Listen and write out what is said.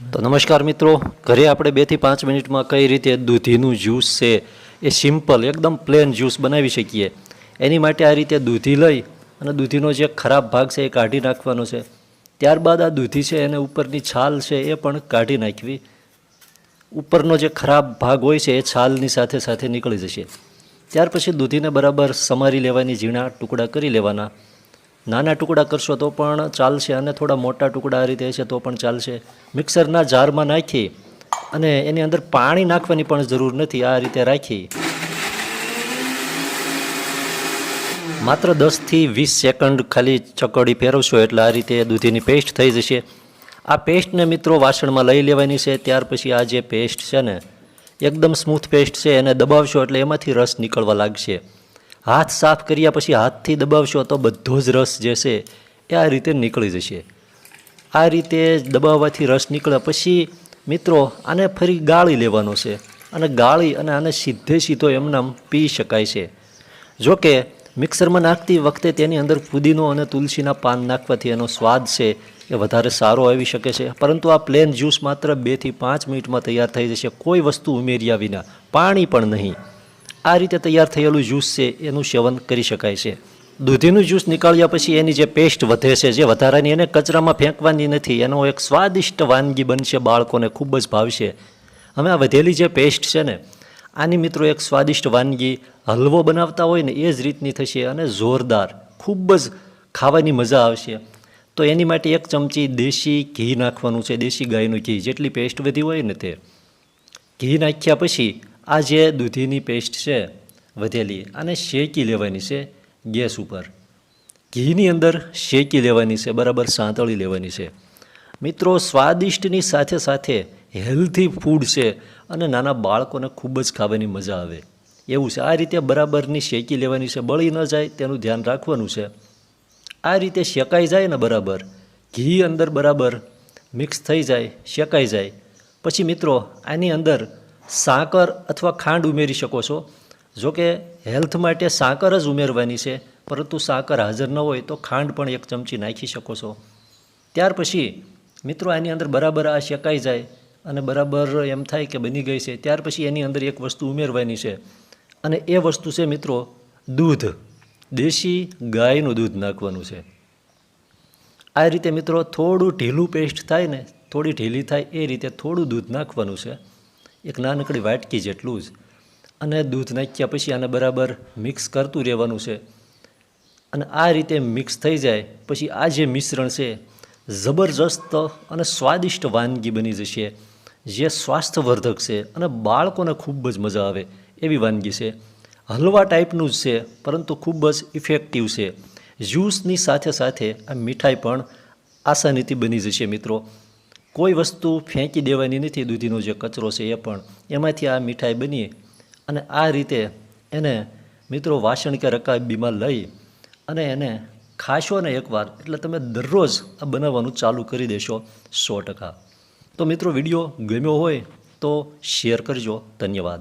તો નમસ્કાર મિત્રો, ઘરે આપણે બેથી પાંચ મિનિટમાં કઈ રીતે દૂધીનું જ્યુસ છે એ સિમ્પલ એકદમ પ્લેન જ્યુસ બનાવી શકીએ. એની માટે આ રીતે દૂધી લઈ અને દૂધીનો જે ખરાબ ભાગ છે એ કાઢી નાખવાનો છે. ત્યારબાદ આ દૂધી છે એને ઉપરની છાલ છે એ પણ કાઢી નાખવી. ઉપરનો જે ખરાબ ભાગ હોય છે એ છાલની સાથે સાથે નીકળી જશે. ત્યાર પછી દૂધીને બરાબર સમારી લેવાની, ઝીણા ટુકડા કરી લેવાના. નાના ટુકડા કરશો તો પણ ચાલશે અને થોડા મોટા ટુકડા આ રીતે છે તો પણ ચાલશે. મિક્સરના જારમાં નાખી અને એની અંદર પાણી નાખવાની પણ જરૂર નથી, આ રીતે રાખી. માત્ર દસથી વીસ સેકન્ડ ખાલી ચકડી ફેરવશો એટલે આ રીતે દૂધીની પેસ્ટ થઈ જશે. આ પેસ્ટને મિત્રો વાસણમાં લઈ લેવાની છે, ત્યાર પછી આ જે પેસ્ટ છે ને, એકદમ સ્મૂથ પેસ્ટ છે, એને દબાવશો એટલે એમાંથી રસ નીકળવા લાગશે. હાથ સાફ કર્યા પછી હાથથી દબાવશો તો બધો જ રસ જે છે એ આ રીતે નીકળી જશે. આ રીતે દબાવવાથી રસ નીકળે પછી મિત્રો આને ફરી ગાળી લેવાનો છે અને ગાળી અને આને સીધે સીધો એમનામ પી શકાય છે. જો કે મિક્સરમાં નાખતી વખતે તેની અંદર ફુદીનો અને તુલસીના પાન નાખવાથી એનો સ્વાદ છે એ વધારે સારો આવી શકે છે. પરંતુ આ પ્લેન જ્યુસ માત્ર બેથી પાંચ મિનિટમાં તૈયાર થઈ જશે. કોઈ વસ્તુ ઉમેર્યા વિના. પાણી પણ નહીં. આ રીતે તૈયાર થયેલું જ્યુસ છે, એનું સેવન કરી શકાય છે. દૂધીનું જ્યુસ નીકાળ્યા પછી એની જે પેસ્ટ વધે છે, જે વધારાની એને કચરામાં ફેંકવાની નથી, એનો એક સ્વાદિષ્ટ વાનગી બનશે, બાળકોને ખૂબ જ ભાવશે. હવે આ વધેલી જે પેસ્ટ છે ને, આની મિત્રો એક સ્વાદિષ્ટ વાનગી હલવો બનાવતા હોય ને, એ જ રીતની થશે અને જોરદાર, ખૂબ જ ખાવાની મજા આવશે. તો એની માટે એક ચમચી દેશી ઘી નાખવાનું છે, દેશી ગાયનું ઘી. જેટલી પેસ્ટ વધી હોય ને તે. ઘી નાખ્યા પછી આ જે દૂધીની પેસ્ટ છે, વધેલી આને શેકી લેવાની છે ગેસ ઉપર. ઘીની અંદર શેકી લેવાની છે, બરાબર સાંતળી લેવાની છે. મિત્રો, સ્વાદિષ્ટની સાથે સાથે હેલ્ધી ફૂડ છે અને નાના બાળકોને ખૂબ જ ખાવાની મજા આવે. એવું છે. આ રીતે બરાબરની શેકી લેવાની છે. બળી ન જાય તેનું ધ્યાન રાખવાનું છે. આ રીતે શેકાઈ જાય ને બરાબર, ઘી અંદર બરાબર મિક્સ થઈ જાય, શેકાઈ જાય. પછી મિત્રો, આની અંદર સાકર અથવા ખાંડ ઉમેરી શકો છો. જો કે હેલ્થ માટે સાકર જ ઉમેરવાની છે, પરંતુ સાકર હાજર ન હોય તો ખાંડ પણ એક ચમચી નાખી શકો છો. ત્યાર પછી મિત્રો આની અંદર બરાબર આ શેકાઈ જાય અને બરાબર એમ થાય કે બની ગઈ છે. ત્યાર પછી એની અંદર એક વસ્તુ ઉમેરવાની છે. અને એ વસ્તુ છે મિત્રો દૂધ. દેશી ગાયનું દૂધ નાખવાનું છે. આ રીતે મિત્રો થોડું ઢીલું પેસ્ટ થાય ને, થોડી ઢીલી થાય, એ રીતે થોડું દૂધ નાખવાનું છે. એક નાનકડી વાટકી જેટલું જ. અને દૂધ નાખ્યા પછી આને બરાબર મિક્સ કરતું રહેવાનું છે. અને આ રીતે મિક્સ થઈ જાય, પછી આ જે મિશ્રણ છે, જબરજસ્ત અને સ્વાદિષ્ટ વાનગી બની જશે. જે સ્વાસ્થ્યવર્ધક છે અને બાળકોને ખૂબ જ મજા આવે એવી વાનગી છે. હલવા ટાઈપનું જ છે, પરંતુ ખૂબ જ ઇફેક્ટિવ છે. જ્યુસની સાથે સાથે આ મીઠાઈ પણ આસાનીથી બની જશે મિત્રો. કોઈ વસ્તુ ફેંકી દેવાની નથી દૂધીનો જે કચરો છે એ પણ. એમાંથી આ મીઠાઈ બની અને આ રીતે એને મિત્રો વાસણ કે રકાબીમાં લઈ અને એને ખાશો ને એકવાર. એટલે તમે દરરોજ આ બનાવવાનું ચાલુ કરી દેશો સો ટકા. તો મિત્રો વીડિયો ગમ્યો હોય તો શેર કરજો. ધન્યવાદ.